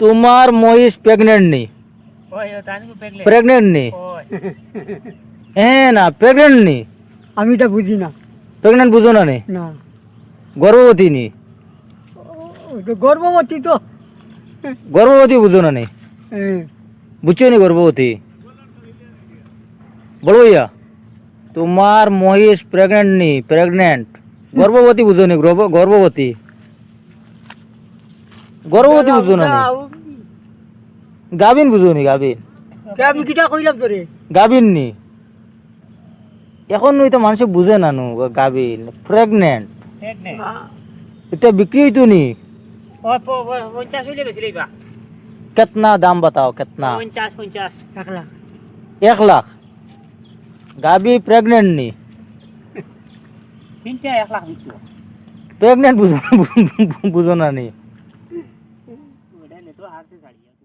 তোমার মহিষ প্রেগনেন্ট নি প্রেগনেন্ট নি হ্যাঁ না প্রেগনেন্ট নি আমি এটা বুঝি না। প্রেগনেন্ট বুঝো না নি। গর্ভবতী নি ও তো গর্ভবতী তো। গর্ভবতী বুঝো না নি। হ্যাঁ। বুঝছ নি গর্ভবতী? বলো ভাইয়া তোমার মহিষ প্রেগনেন্ট নি প্রেগনেন্ট গর্ভবতী বুঝো নি গর্ভবতী। গর্ভবতী বুঝো না নি গাভিন বুঝো নি গাভিন কে আমি কিটা কইলাম তোরে? গাভিন নি। এখন ওই তো মানুষ বুঝে না নু গাভিন প্রেগনেন্ট এটা বিক্রি হইতো নি। কেতনা দাম বাতাও কেতনা। এক লাখ। গাভি প্রেগনেন্ট নি। প্রেগনেন্ট বুঝো বুঝো না নি। મિત્રો આરસી સાડી